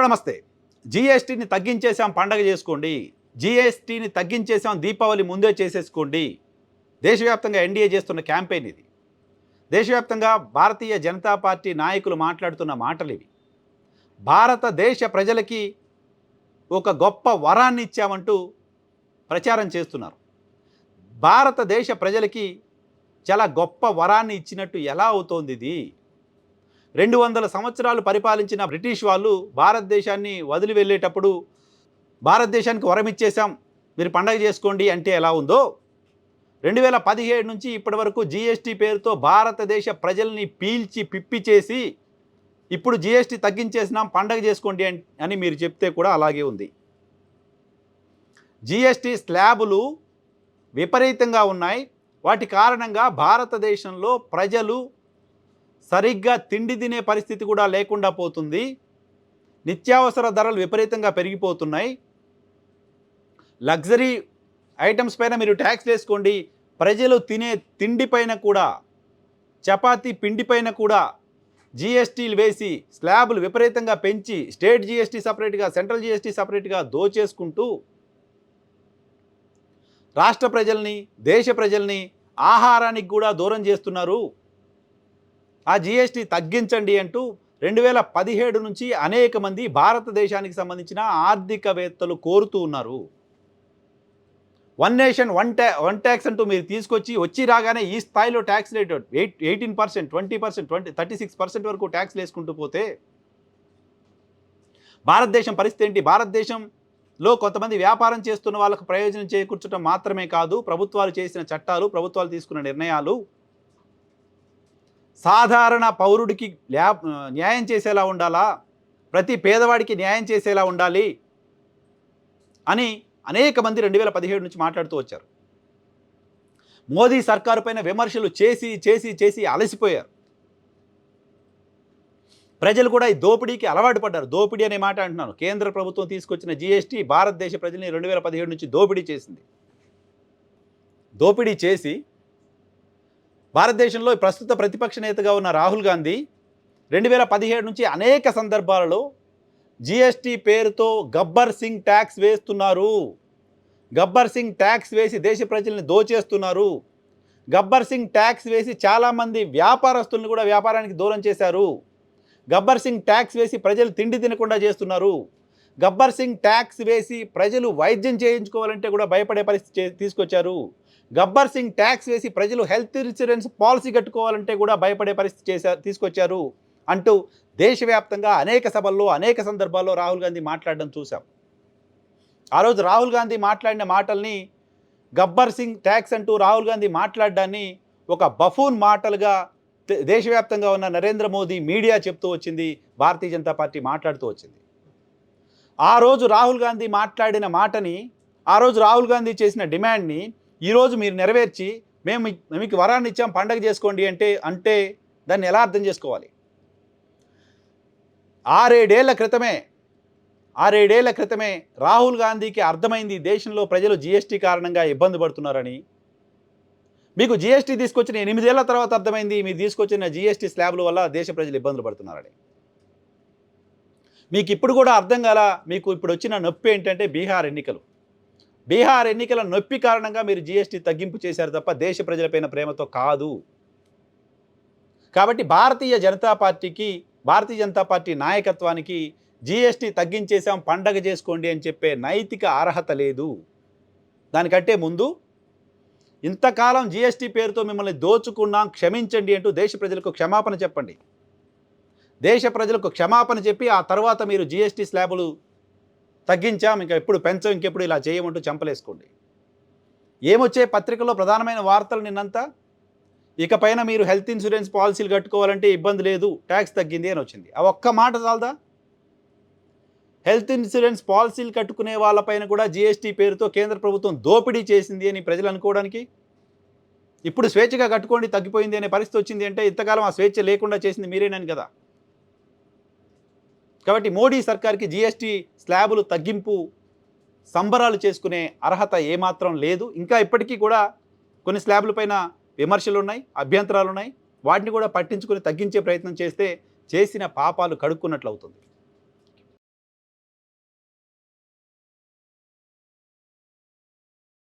Hello నమస్తే. జిఎస్టీని తగ్గించేసాం పండగ చేసుకోండి. జిఎస్టీని తగ్గించేసాం దీపావళి ముందే చేసేసుకోండి. దేశవ్యాప్తంగా ఎన్డీఏ చేస్తున్న క్యాంపెయిన్ ఇది. దేశవ్యాప్తంగా భారతీయ జనతా పార్టీ నాయకులు మాట్లాడుతున్న మాటలు ఇవి. భారతదేశ ప్రజలకి ఒక గొప్ప వరాన్ని ఇచ్చామంటూ ప్రచారం చేస్తున్నారు. భారతదేశ ప్రజలకి చాలా గొప్ప వరాన్ని ఇచ్చినట్టు ఎలా అవుతోంది ఇది? రెండు వందల సంవత్సరాలు పరిపాలించిన బ్రిటిష్ వాళ్ళు భారతదేశాన్ని వదిలి వెళ్ళేటప్పుడు భారతదేశానికి వరం ఇచ్చేసాం మీరు పండగ చేసుకోండి అంటే ఎలా ఉందో. రెండు వేల పదిహేడు నుంచి ఇప్పటి వరకు జీఎస్టీ పేరుతో భారతదేశ ప్రజల్ని పీల్చి పిప్పి చేసి ఇప్పుడు జీఎస్టీ తగ్గించేసినాం పండగ చేసుకోండి అని మీరు చెప్తే కూడా అలాగే ఉంది. జీఎస్టీ స్లాబులు విపరీతంగా ఉన్నాయి. వాటి కారణంగా భారతదేశంలో ప్రజలు సరిగ్గా తిండి తినే పరిస్థితి కూడా లేకుండా పోతుంది. నిత్యావసర ధరలు విపరీతంగా పెరిగిపోతున్నాయి. లగ్జరీ ఐటమ్స్ పైన మీరు ట్యాక్స్ వేసుకోండి. ప్రజలు తినే తిండి పైన కూడా చపాతీ పిండి పైన కూడా జిఎస్టీలు వేసి స్లాబులు విపరీతంగా పెంచి స్టేట్ జిఎస్టీ సపరేట్గా సెంట్రల్ జిఎస్టీ సపరేట్గా దోచేసుకుంటూ రాష్ట్ర ప్రజల్ని దేశ ప్రజల్ని ఆహారానికి కూడా దూరం చేస్తున్నారు. ఆ జిఎస్టీ తగ్గించండి అంటూ రెండు వేల పదిహేడు నుంచి అనేక మంది భారతదేశానికి సంబంధించిన ఆర్థికవేత్తలు కోరుతూ ఉన్నారు. One nation one ట్యా one tax అంటూ మీరు తీసుకొచ్చి వచ్చి రాగానే ఈ స్థాయిలో tax rate eight eighteen percent twenty percent twenty thirty six percent వరకు ట్యాక్స్ వేసుకుంటూ పోతే భారతదేశం పరిస్థితి ఏంటి? భారతదేశంలో కొంతమంది వ్యాపారం చేస్తున్న వాళ్ళకు ప్రయోజనం చేకూర్చడం మాత్రమే కాదు ప్రభుత్వాలు చేసిన చట్టాలు ప్రభుత్వాలు తీసుకున్న నిర్ణయాలు సాధారణ పౌరుడికి న్యాయం చేసేలా ఉండాలా? ప్రతి పేదవాడికి న్యాయం చేసేలా ఉండాలి? అని అనేక మంది రెండు వేల పదిహేడు నుంచి మాట్లాడుతూ వచ్చారు. మోదీ సర్కారు పైన విమర్శలు చేసి చేసి చేసి అలసిపోయారు. ప్రజలు కూడా ఈ దోపిడీకి అలవాటు పడ్డారు. దోపిడీ అనే మాట అంటున్నాను. కేంద్ర ప్రభుత్వం తీసుకొచ్చిన జీఎస్టీ భారతదేశ ప్రజల్ని రెండు వేల పదిహేడు నుంచి దోపిడీ చేసింది. దోపిడీ చేసి భారతదేశంలో ప్రస్తుత ప్రతిపక్ష నేతగా ఉన్న రాహుల్ గాంధీ రెండు వేల పదిహేడు నుంచి అనేక సందర్భాలలో జిఎస్టీ పేరుతో గబ్బర్ సింగ్ ట్యాక్స్ వేస్తున్నారు. గబ్బర్ సింగ్ ట్యాక్స్ వేసి దేశ ప్రజల్ని దోచేస్తున్నారు. గబ్బర్ సింగ్ ట్యాక్స్ వేసి చాలామంది వ్యాపారస్తులను కూడా వ్యాపారానికి దూరం చేశారు. గబ్బర్ సింగ్ ట్యాక్స్ వేసి ప్రజలు తిండి తినకుండా చేస్తున్నారు. గబ్బర్ సింగ్ ట్యాక్స్ వేసి ప్రజలు వైద్యం చేయించుకోవాలంటే కూడా భయపడే పరిస్థితి తీసుకొచ్చారు. గబ్బర్ సింగ్ ట్యాక్స్ వేసి ప్రజలు హెల్త్ ఇన్సూరెన్స్ పాలసీ కట్టుకోవాలంటే కూడా భయపడే పరిస్థితి చేశారు తీసుకొచ్చారు అంటూ దేశవ్యాప్తంగా అనేక సభల్లో అనేక సందర్భాల్లో రాహుల్ గాంధీ మాట్లాడడం చూసాం ఆ రోజు రాహుల్ గాంధీ మాట్లాడిన మాటల్ని గబ్బర్ సింగ్ ట్యాక్స్ అంటూ రాహుల్ గాంధీ మాట్లాడడాన్ని ఒక బఫూన్ మాటలుగా దే- దేశవ్యాప్తంగా ఉన్న నరేంద్ర మోదీ మీడియా చెప్తూ వచ్చింది భారతీయ జనతా పార్టీ మాట్లాడుతూ వచ్చింది. ఆ రోజు రాహుల్ గాంధీ మాట్లాడిన మాటని ఆ రోజు రాహుల్ గాంధీ చేసిన డిమాండ్ని ఈరోజు మీరు నెరవేర్చి మేము మీకు వరాన్ని ఇచ్చాం పండగ చేసుకోండి అంటే అంటే దాన్ని ఎలా అర్థం చేసుకోవాలి? ఆరేడేళ్ళ క్రితమే ఆరేడేళ్ళ క్రితమే రాహుల్ గాంధీకి అర్థమైంది దేశంలో ప్రజలు జీఎస్టీ కారణంగా ఇబ్బంది పడుతున్నారని. మీకు జీఎస్టీ తీసుకొచ్చిన ఎనిమిదేళ్ళ తర్వాత అర్థమైంది మీరు తీసుకొచ్చిన జీఎస్టీ స్లాబ్ల వల్ల దేశ ప్రజలు ఇబ్బందులు పడుతున్నారని. మీకు ఇప్పుడు కూడా అర్థం కాల మీకు ఇప్పుడు వచ్చిన నొప్పి ఏంటంటే బీహార్ ఎన్నికలు. బీహార్ ఎన్నికల నొప్పి కారణంగా మీరు జీఎస్టీ తగ్గింపు చేశారు తప్ప దేశ ప్రజలపైన ప్రేమతో కాదు. కాబట్టి భారతీయ జనతా పార్టీకి భారతీయ జనతా పార్టీ నాయకత్వానికి జీఎస్టీ తగ్గించేసాం పండగ చేసుకోండి అని చెప్పే నైతిక అర్హత లేదు. దానికంటే ముందు ఇంతకాలం జీఎస్టీ పేరుతో మిమ్మల్ని దోచుకున్నాం క్షమించండి అంటూ దేశ ప్రజలకు క్షమాపణ చెప్పండి. దేశ ప్రజలకు క్షమాపణ చెప్పి ఆ తర్వాత మీరు జీఎస్టీ స్లాబులు తగ్గించాం ఇంకా ఎప్పుడు పెంచాం ఇంకెప్పుడు ఇలా చేయమంటూ చంపలేసుకోండి. ఏమొచ్చే పత్రికలో ప్రధానమైన వార్తలు నిన్నంతా? ఇకపైన మీరు హెల్త్ ఇన్సూరెన్స్ పాలసీలు కట్టుకోవాలంటే ఇబ్బంది లేదు ట్యాక్స్ తగ్గింది అని వచ్చింది. ఆ ఒక్క మాట చాలదా? హెల్త్ ఇన్సూరెన్స్ పాలసీలు కట్టుకునే వాళ్ళపైన కూడా జీఎస్టీ పేరుతో కేంద్ర ప్రభుత్వం దోపిడీ చేసింది అని ప్రజలు అనుకోవడానికి? ఇప్పుడు స్వేచ్ఛగా కట్టుకోండి తగ్గిపోయింది అనే పరిస్థితి వచ్చింది అంటే ఇంతకాలం ఆ స్వేచ్ఛ లేకుండా చేసింది మీరేనని కదా. కాబట్టి మోడీ సర్కార్కి జీఎస్టీ స్లాబులు తగ్గింపు సంబరాలు చేసుకునే అర్హత ఏమాత్రం లేదు. ఇంకా ఇప్పటికీ కూడా కొన్ని స్లాబ్లపైన విమర్శలు ఉన్నాయి అభ్యంతరాలు ఉన్నాయి వాటిని కూడా పట్టించుకుని తగ్గించే ప్రయత్నం చేస్తే చేసిన పాపాలు కడుక్కున్నట్లు అవుతుంది